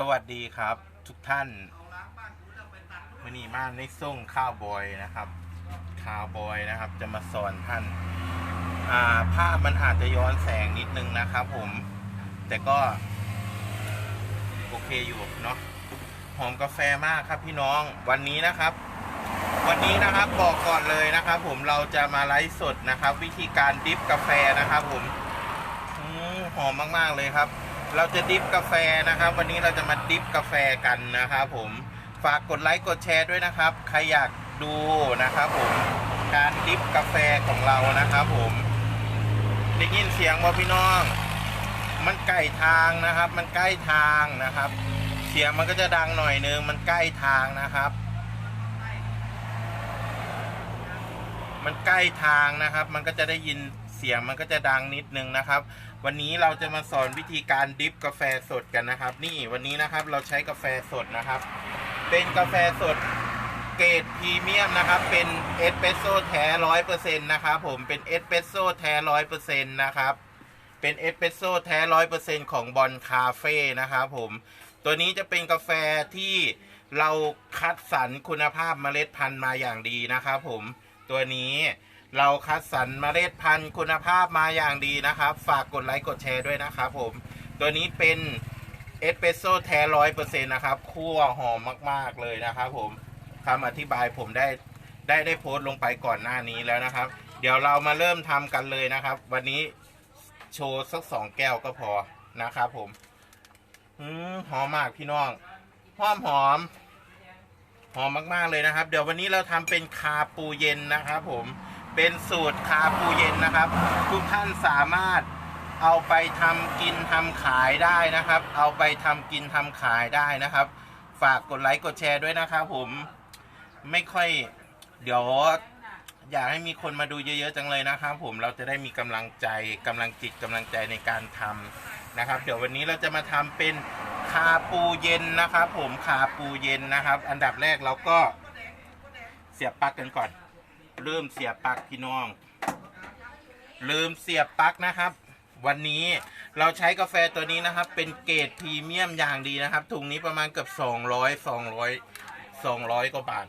สวัสดีครับทุกท่านวันนี้มาในส่งข้าวบอยนะครับข้าวบอยนะครับ จะมาสอนท่าน อ่าภาพมันอาจจะย้อนแสงนิดนึงนะครับผม แต่ก็ โอเคอยู่เนาะหอมกาแฟมากครับพี่น้องวันนี้นะครับ วันนี้นะครับบอกก่อนเลยนะครับ ผมเราจะมาไลฟ์สดนะครับ วิธีการดิฟกาแฟนะครับ ผมอืมหอมมากๆเลยครับ เราจะดิฟกาแฟนะครับ วันนี้เราจะมาดิฟกาแฟกันนะครับผมฝากกดไลค์กดแชร์ด้วยนะครับ ใครอยากดูนะครับผมการดิฟกาแฟของเรานะครับผมได้ยินเสียงบ่พี่น้อง มันใกล้ทางนะครับ มันใกล้ทางนะครับ เสียงมันก็จะดังหน่อยนึงมันใกล้ทางนะครับ มันใกล้ทางนะครับ มันก็จะได้ยิน เสียงมันก็จะดังนิดนึงนะครับ วันนี้เราจะมาสอนวิธีการดริฟกาแฟสดกันนะครับ นี่วันนี้นะครับเราใช้กาแฟสดนะครับ เป็นกาแฟสดเกรดพรีเมียมนะครับ เป็นเอสเปรสโซ่แท้ร้อยเปอร์เซ็นต์นะครับผมเป็นเอสเปรสโซ่แท้ร้อยเปอร์เซ็นต์นะครับเป็นเอสเปรสโซ่แท้ร้อยเปอร์เซ็นต์ของบอลคาเฟ่นะครับผมตัวนี้จะเป็นกาแฟที่เราคัดสรรคุณภาพเมล็ดพันธุ์มาอย่างดีนะครับผมตัวนี้ เราคัดสรรเมล็ดพันธุ์คุณภาพมาอย่างดีนะครับ ฝากกดไลค์กดแชร์ด้วยนะครับผม ตัวนี้เป็นเอสเปรสโซ่แท้ร้อยเปอร์เซ็นต์นะครับคั่วหอมมาก ๆ เลยนะครับผมคำอธิบายผมได้ได้ได้โพสต์ลงไปก่อนหน้านี้แล้วนะครับ เดี๋ยวเรามาเริ่มทำกันเลยนะครับ วันนี้โชว์สักสองแก้วก็พอนะครับผมอืมหอมมากพี่น้องหอมหอมหอมมาก ๆ เลยนะครับ เดี๋ยววันนี้เราทำเป็นคาปูเย็นนะครับผม เป็นสูตรคาปูเย็นนะครับ ทุกท่านสามารถเอาไปทำกินทำขายได้นะครับ เอาไปทำกินทำขายได้นะครับ ฝากกดไลค์กดแชร์ด้วยนะครับผมไม่ค่อยเดี๋ยวอยากให้มีคนมาดูเยอะๆจังเลยนะครับ ผมเราจะได้มีกำลังใจกำลังจิตกำลังใจในการทำนะครับ เดี๋ยววันนี้เราจะมาทำเป็นคาปูเย็นนะครับ ผมคาปูเย็นนะครับ อันดับแรกเราก็เสียบปลั๊กกันก่อน เริ่มเสียบปลั๊กพี่น้อง ลืมเสียบปลั๊กนะครับ วันนี้เราใช้กาแฟตัวนี้นะครับ เป็นเกรดพรีเมียมอย่างดีนะครับถุงนี้ประมาณเกือบ200 200 200กว่าบาท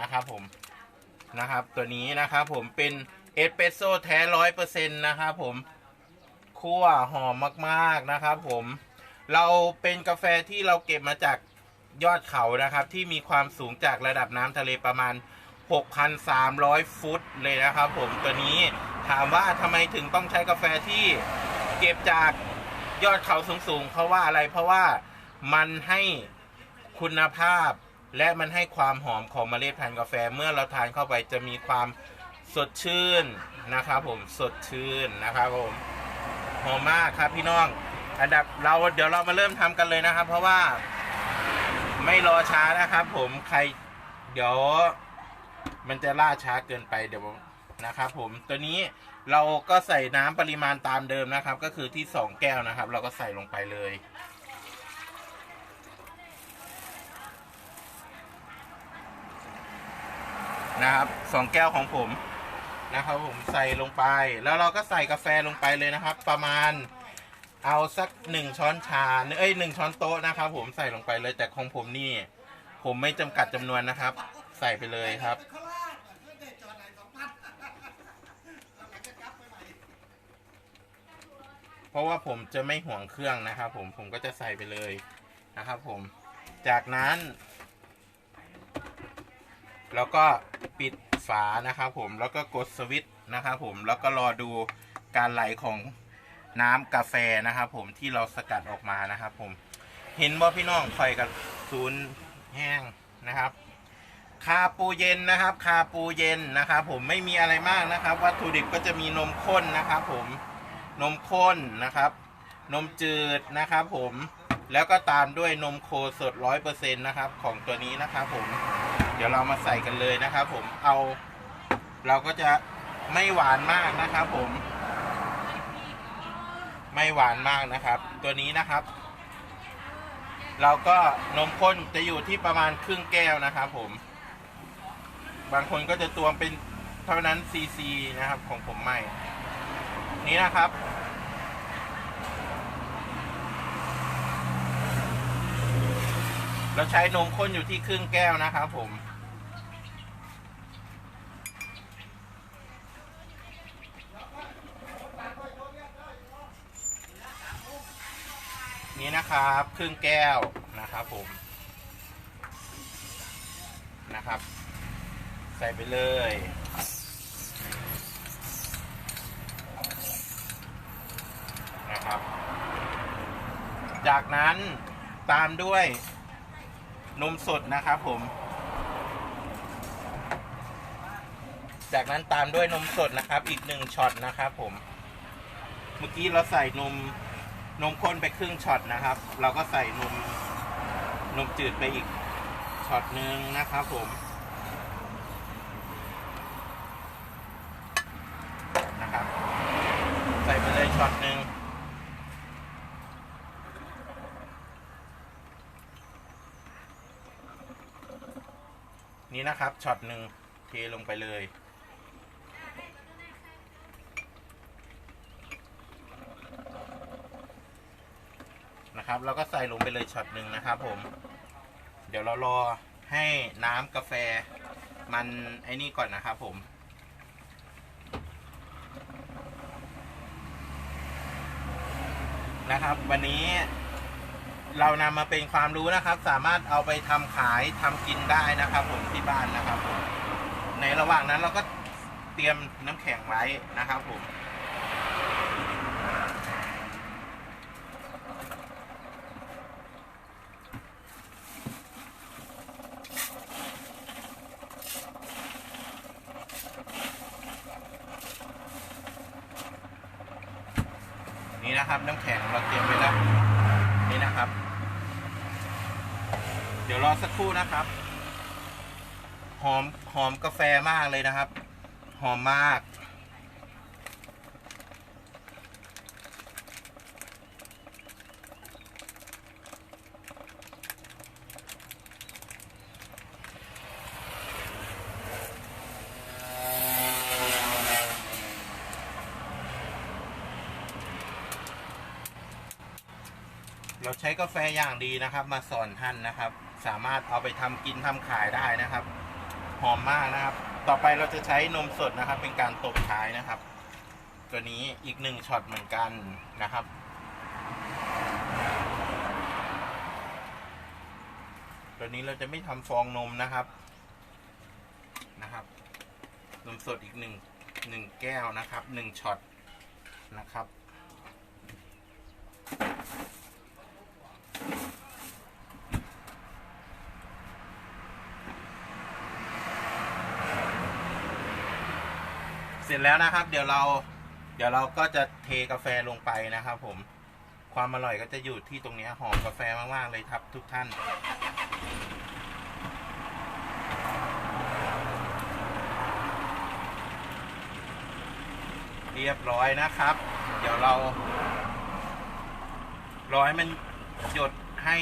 นะครับ ผมนะครับ ตัวนี้นะครับ ผมเป็นเอสเปรสโซ่แท้ร้อยเปอร์เซ็นต์นะครับผมคั่วหอมมากๆนะครับ ผม เราเป็นกาแฟที่เราเก็บมาจากยอดเขานะครับ ที่มีความสูงจากระดับน้ำทะเลประมาณ 6,300 ฟุตเลยนะครับผมตัวนี้ถามว่าทำไมถึงต้องใช้กาแฟที่เก็บจากยอดเขาสูงๆ เพราะว่าอะไรเพราะว่ามันให้คุณภาพและมันให้ความหอมของเมล็ดพันธุ์กาแฟเมื่อเราทานเข้าไปจะมีความสดชื่นนะครับผมสดชื่นนะครับผมหอมมากครับพี่น้อง อันดับเราเดี๋ยวเรามาเริ่มทำกันเลยนะครับ เพราะว่าไม่รอช้านะครับ ผมใครเดี๋ยว มันจะล่าช้าเกินไปเดี๋ยวนะครับผมตัวนี้เราก็ใส่น้ำปริมาณตามเดิมนะครับ ก็คือที่ 2 แก้วนะครับ เราก็ใส่ลงไปเลย นะครับสองแก้วของผมนะครับผมใส่ลงไป แล้วเราก็ใส่กาแฟลงไปเลยนะครับ ประมาณเอาสักหนึ่งช้อนชาเอ้ยหนึ่งช้อนโต๊ะนะครับผมใส่ลงไปเลยแต่ของผมนี่ ผมไม่จำกัดจำนวนนะครับ ใส่ไปเลยครับ เพ ราะว่าผมจะไม่ห่วงเครื่องนะครับผมผมก็จะใส่ไปเลยนะครับผม จากนั้น แล้วก็ปิดฝานะครับผมแล้วก็กดสวิตช์นะครับผมแล้วก็รอดูการไหลของน้ำกาแฟนะครับผมที่เราสกัดออกมานะครับผมเห็นบ่าพี่น้องไฟกับศูนย์แห้งนะครับ คาปูเย็นนะครับ คาปูเย็นนะครับผมไม่มีอะไรมากนะครับ วัตถุดิบก็จะมีนมข้นนะครับผม นมข้นนะครับ นมจืดนะครับผมแล้วก็ตามด้วยนมโคสดร้อยเปอร์เซ็นต์นะครับของตัวนี้นะครับผมเดี๋ยวเรามาใส่กันเลยนะครับผมเอา เราก็จะไม่หวานมากนะครับผม ไม่หวานมากนะครับ ตัวนี้นะครับ เราก็นมข้นจะอยู่ที่ประมาณครึ่งแก้วนะครับผม บางคนก็จะตวงเป็นเท่านั้นซีซีนะครับของผมไม่ นี้นะครับ เราใช้นมข้นอยู่ที่ครึ่งแก้วนะครับผมนี่นะครับครึ่งแก้วนะครับผมนะครับ ใส่ไปเลย นะครับ จากนั้นตามด้วยนมสดนะครับผม จากนั้นตามด้วยนมสดนะครับ อีกหนึ่งช็อตนะครับผม เมื่อกี้เราใส่นมนมข้นไปครึ่งช็อตนะครับ เราก็ใส่นมนมจืดไปอีกช็อตหนึ่งนะครับผมนะครับ ใส่ไปเลยช็อตหนึ่ง นี่นะครับช็อตหนึ่งเทลงไปเลย นะครับแล้วก็ใส่ลงไปเลยช็อตหนึ่งนะครับผม เดี๋ยวเรารอให้น้ำกาแฟมันไอ้นี่ก่อนนะครับผมนะครับ วันนี้ เรานำมาเป็นความรู้นะครับ สามารถเอาไปทำขายทำกินได้นะครับ ผมที่บ้านนะครับผมในระหว่างนั้นเราก็เตรียมน้ำแข็งไว้นะครับผมนี่นะครับน้ำแข็งเราเตรียมไว้แล้ว นี่นะครับ เดี๋ยวรอสักครู่นะครับ หอมหอมกาแฟมากเลยนะครับ หอมมาก เราใช้กาแฟอย่างดีนะครับ มาสอนท่านนะครับ สามารถเอาไปทำกินทำขายได้นะครับ หอมมากนะครับ ต่อไปเราจะใช้นมสดนะครับ เป็นการตบท้ายนะครับ ตัวนี้อีกหนึ่งช็อตเหมือนกันนะครับตัวนี้เราจะไม่ทำฟองนมนะครับนะครับ นมสดอีกหนึ่งหนึ่งแก้วนะครับหนึ่งช็อตนะครับ ร็จแล้วนะครับ เดี๋ยวเรา เดี๋ยวเราก็จะเทกาแฟลงไปนะครับ ผม ความอร่อยก็จะอยู่ที่ตรงนี้หอมกาแฟมากๆเลยครับ ทุกท่านเรียบร้อยนะครับ เดี๋ยวเรา ร้อให้มันหยดให้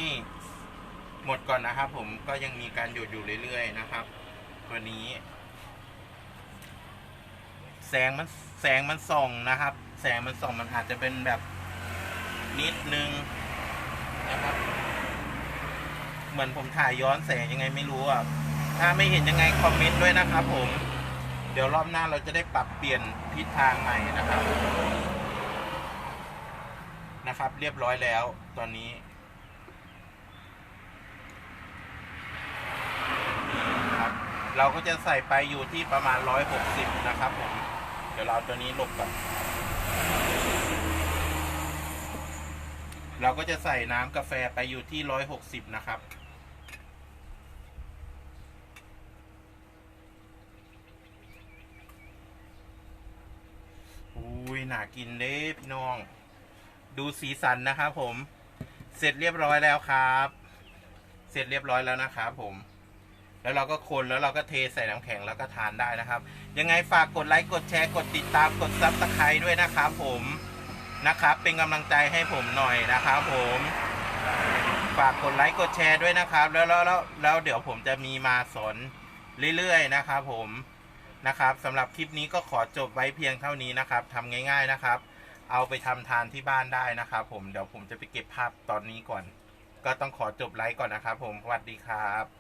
หมดก่อนนะครับ ผมก็ยังมีการหยดอยู่เรื่อยๆนะครับ ตัวนี้ แสงมันแสงมันส่องนะครับ แสงมันส่องมันอาจจะเป็นแบบนิดนึงนะครับ เหมือนผมถ่ายย้อนแสงยังไงไม่รู้อะถ้าไม่เห็นยังไงคอมเมนต์ด้วยนะครับ ผม เดี๋ยวรอบหน้าเราจะได้ปรับเปลี่ยนทิศทางใหม่นะครับ นะครับ เรียบร้อยแล้วตอนนี้ครับเราก็จะใส่ไปอยู่ที่ประมาณ 160 นะครับผม เดี๋ยวเราตัวนี้หลบก่อน เราก็จะใส่น้ำกาแฟไปอยู่ที่160นะครับ อุ้ยน่ากินเด้พี่น้อง ดูสีสันนะครับผม เสร็จเรียบร้อยแล้วครับ เสร็จเรียบร้อยแล้วนะครับผม แล้วเราก็คนแล้วเราก็เทใส่น้ำแข็งแล้วก็ทานได้นะครับ ยังไงฝากกดไลค์กดแชร์กดติดตามกดซับสไครต์ด้วยนะครับผมนะครับ เป็นกำลังใจให้ผมหน่อยนะครับผมฝากกดไลค์กดแชร์ด้วยนะครับ แล้วแล้วแล้วแล้วเดี๋ยวผมจะมีมาสอนเรื่อยๆนะครับ ผมนะครับสำหรับคลิปนี้ก็ขอจบไว้เพียงเท่านี้นะครับทำง่าย ๆนะครับ เอาไปทำทานที่บ้านได้นะครับ ผมเดี๋ยวผมจะไปเก็บภาพตอนนี้ก่อน ก็ต้องขอจบไลฟ์ก่อนนะครับ ผมสวัสดีครับ